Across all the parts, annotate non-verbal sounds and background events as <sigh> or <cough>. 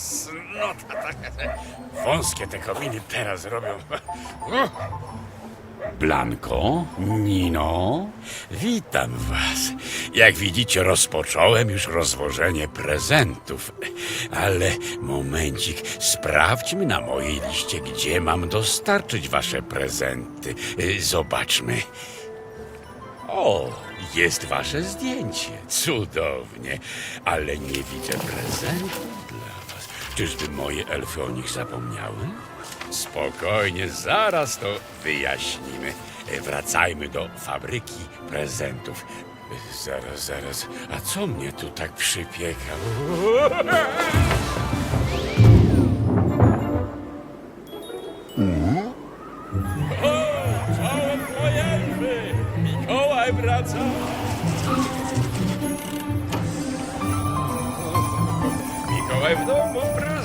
Ciasnota taka. Wąskie te kominy teraz robią. Blanko, Nino, witam was. Jak widzicie, rozpocząłem już rozwożenie prezentów. Ale momencik, sprawdźmy na mojej liście, gdzie mam dostarczyć wasze prezenty. Y, Zobaczmy. O, jest wasze zdjęcie. Cudownie. Ale nie widzę was. Czyżby moje elfy o nich zapomniały? Spokojnie, zaraz to wyjaśnimy. E, Wracajmy do fabryki prezentów. E, Zaraz, zaraz. A co mnie tu tak przypieka? Mikołaj wraca! Mikołaj w domu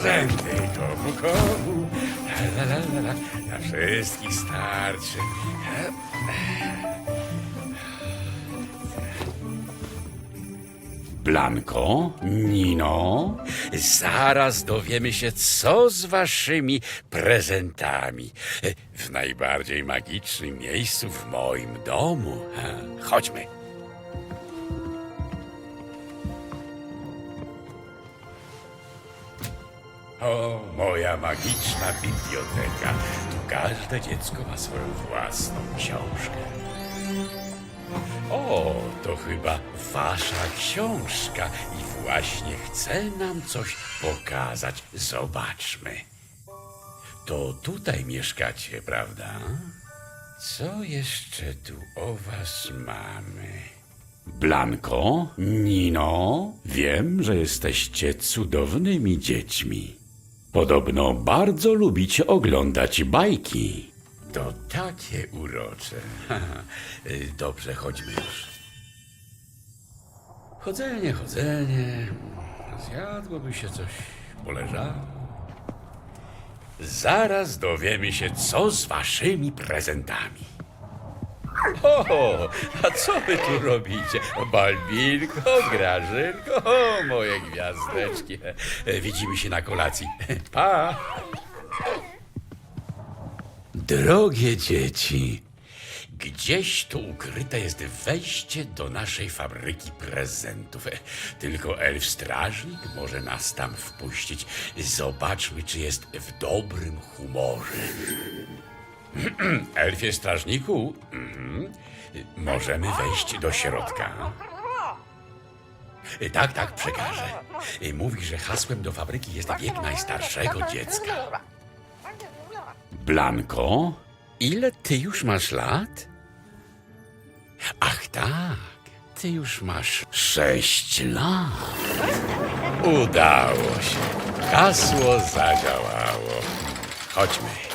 prezenty komu komu la, la, la, la, wszystkich starczy Blanko, Nino, zaraz dowiemy się, co z waszymi prezentami. W najbardziej magicznym miejscu w moim domu. Chodźmy. O, moja magiczna biblioteka. Tu każde dziecko ma swoją własną książkę. O, to chyba wasza książka i właśnie chce nam coś pokazać. Zobaczmy. To tutaj mieszkacie, prawda? Co jeszcze tu o was mamy? Blanko, Nino, wiem, że jesteście cudownymi dziećmi. Podobno bardzo lubicie oglądać bajki. To takie urocze. <laughs> Dobrze, chodźmy już. Chodzenie, chodzenie. Zjadłoby się coś, poleżało. Zaraz dowiemy się, co z waszymi prezentami. O, a co wy tu robicie? Balbinko, Grażynko, o, moje gwiazdeczki. Widzimy się na kolacji. Pa! Drogie dzieci, gdzieś tu ukryte jest wejście do naszej fabryki prezentów. Tylko elf strażnik może nas tam wpuścić. Zobaczmy, czy jest w dobrym humorze. <clears throat> Elfie strażniku. Możemy wejść do środka. Tak, tak, przekażę. Mówi, że hasłem do fabryki jest wiek najstarszego dziecka. Blanko, ile ty już masz lat? Ach tak, ty już masz sześć lat. Udało się. Hasło zadziałało. Chodźmy.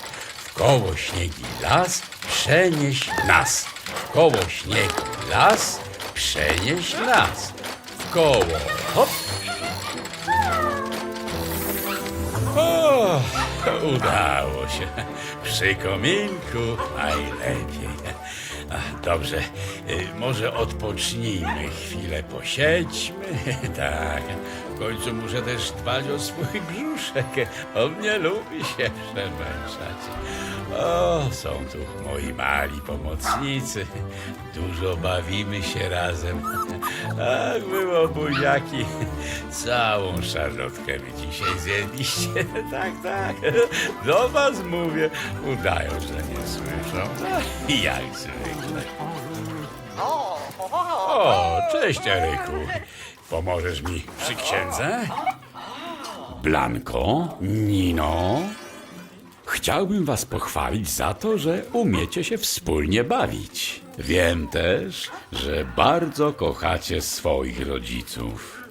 W koło śniegi las, przenieś nas. W koło śniegi las, Przenieś nas w koło. Hop. O, udało się. Przy kominku najlepiej. Dobrze, y, może odpocznijmy chwilę, posiedźmy. <laughs> Tak, końcu muszę też dbać o swój <laughs> brzuszek. On nie lubi się przemęczać. O, są tu moi mali pomocnicy. Dużo bawimy się razem. Ach, było buziaki. Całą szarlotkę wy dzisiaj zjedliście. <laughs> Tak, tak. Do was mówię. Udają, że nie słyszą. <laughs> Jak zwykle. O, cześć Eryku. Pomożesz mi przy księdze? Blanko, Nino, Chciałbym was pochwalić za to, że umiecie się wspólnie bawić. Wiem też, że bardzo kochacie swoich rodziców.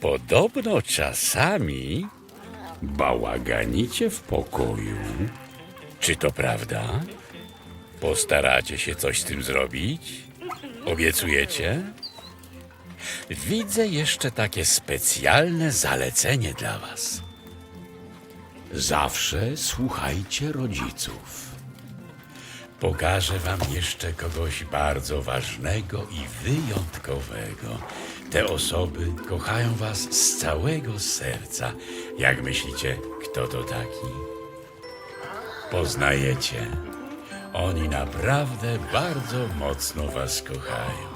Podobno czasami bałaganicie w pokoju. Czy to prawda? Postaracie się coś z tym zrobić? Obiecujecie? Widzę jeszcze takie specjalne zalecenie dla was. Zawsze słuchajcie rodziców. Pokażę wam jeszcze kogoś bardzo ważnego i wyjątkowego. Te osoby kochają was z całego serca. Jak myślicie, kto to taki? Poznajecie. Oni naprawdę bardzo mocno was kochają.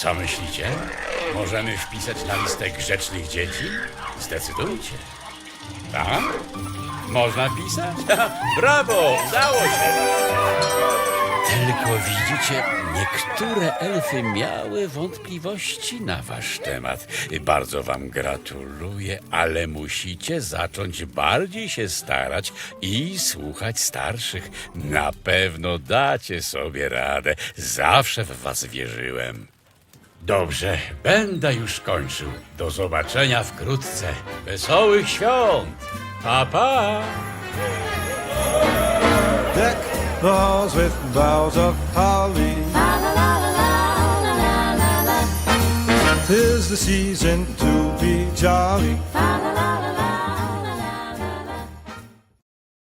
Co myślicie? Możemy wpisać na listę grzecznych dzieci? Zdecydujcie. Tak? Można pisać? <laughs> Brawo! Udało się! Tylko widzicie, niektóre elfy miały wątpliwości na wasz temat. Bardzo wam gratuluję, ale musicie zacząć bardziej się starać i słuchać starszych. Na pewno dacie sobie radę. Zawsze w was wierzyłem. Dobrze, będę już kończył. Do zobaczenia wkrótce. Wesołych świąt! Pa, pa! Deck the halls with boughs of holly. Tis the season to be jolly.